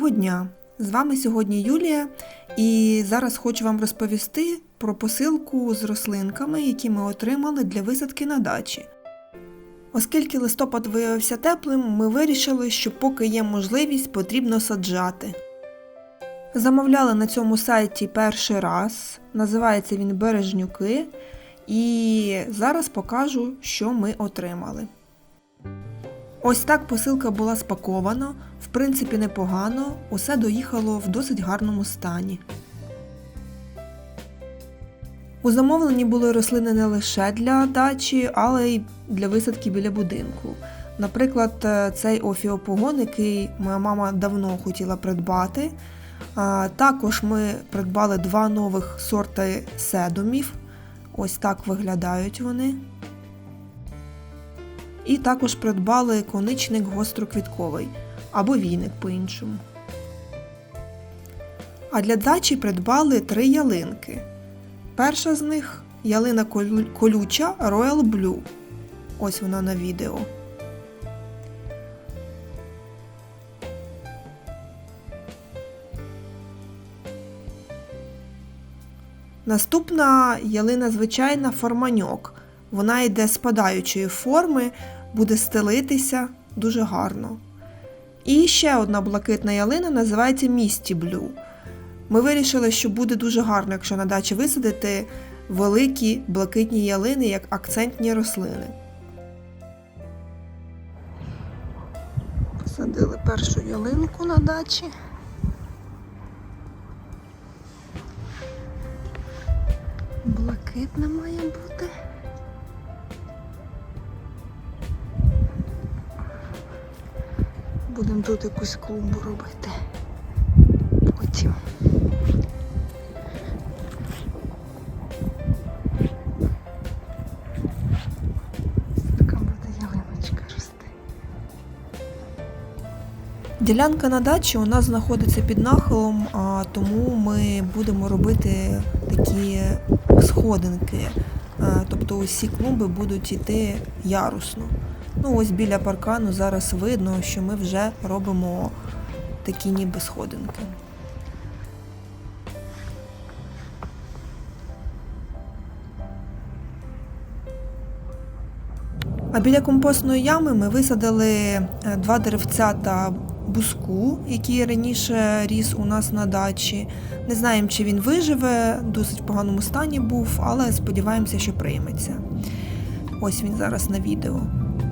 Доброго дня! З вами сьогодні Юлія, і зараз хочу вам розповісти про посилку з рослинками, які ми отримали для висадки на дачі. Оскільки листопад виявився теплим, ми вирішили, що поки є можливість, потрібно саджати. Замовляли на цьому сайті перший раз, називається він Бережнюки, і зараз покажу, що ми отримали. Ось так посилка була спакована, в принципі, непогано, усе доїхало в досить гарному стані. У замовленні були рослини не лише для дачі, але й для висадки біля будинку. Наприклад, е, цей офіопогон, який моя мама давно хотіла придбати. Також ми придбали два нових сорти седумів. Ось так виглядають вони. І також придбали коничник гостроквітковий або війник по-іншому. А для дачі придбали три ялинки. Перша з них ялина колюча Royal Blue. Ось вона на відео. Наступна ялина звичайна форманьок. Вона йде спадаючої форми, буде стелитися дуже гарно. І ще одна блакитна ялина називається Місті Блю. Ми вирішили, що буде дуже гарно, якщо на дачі висадити великі блакитні ялини як акцентні рослини. Посадили першу ялинку на дачі. Блакитна має бути. Будемо тут якусь клумбу робити. Потім. Ділянка на дачі у нас знаходиться під нахилом, а тому ми будемо робити такі сходинки. Е, Тобто усі клумби будуть йти ярусно. Ну ось біля паркану зараз видно, що ми вже робимо такі ніби сходинки. А біля компостної ями ми висадили е, два деревця та буску, який раніше ріс у нас на дачі. Не знаємо, чи він виживе, досить в поганому стані був, але сподіваємося, що прийметься. Ось він зараз на відео.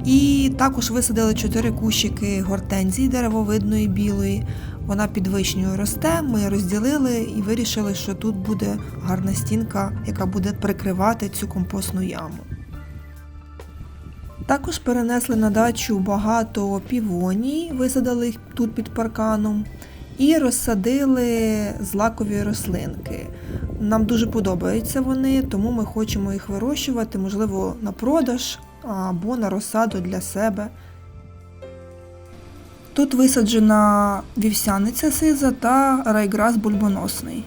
І також висадили чотири кущики гортензії деревовидної білої. Вона під вишнею росте. Ми розділили і вирішили, що тут буде гарна стінка, яка буде прикривати цю компостну яму. Також перенесли на дачу багато півоній, висадили їх тут під парканом, і розсадили злакові рослинки. Нам дуже подобаються вони, тому ми хочемо їх вирощувати, можливо, на продаж або на розсаду для себе. Тут висаджена вівсяниця сиза та райграс бульбоносний.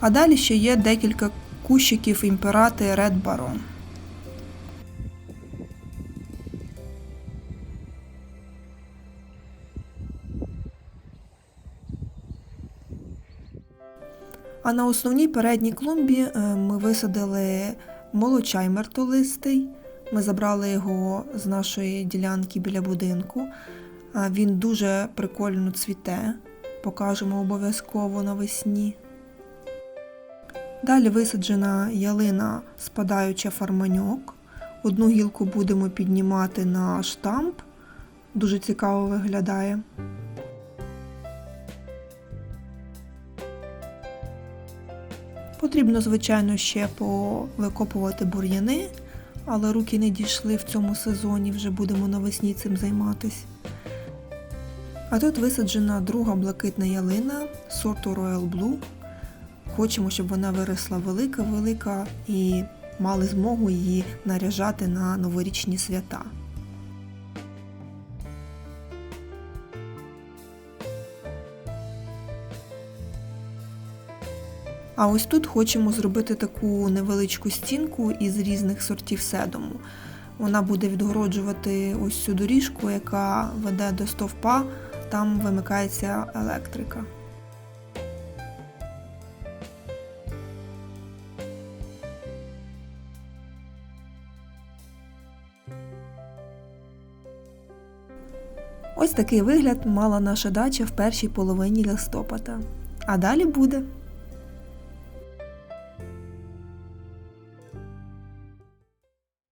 А далі ще є декілька кущиків імперати Red Baron. А на основній передній клумбі е, ми висадили молочай мертолистий. Ми забрали його з нашої ділянки біля будинку. Він дуже прикольно цвіте. Покажемо обов'язково навесні. Далі висаджена ялина спадаюча фарманьок. Одну гілку будемо піднімати на штамп. Дуже цікаво виглядає. Потрібно, звичайно, ще повикопувати бур'яни, але руки не дійшли в цьому сезоні, вже будемо навесні цим займатися. А тут висаджена друга блакитна ялина сорту Royal Blue. Хочемо, щоб вона виросла велика-велика і мали змогу її наряжати на новорічні свята. А ось тут хочемо зробити таку невеличку стінку із різних сортів седому. Вона буде відгороджувати ось цю доріжку, яка веде до стовпа, там вимикається електрика. Ось такий вигляд мала наша дача в першій половині листопада. А далі буде.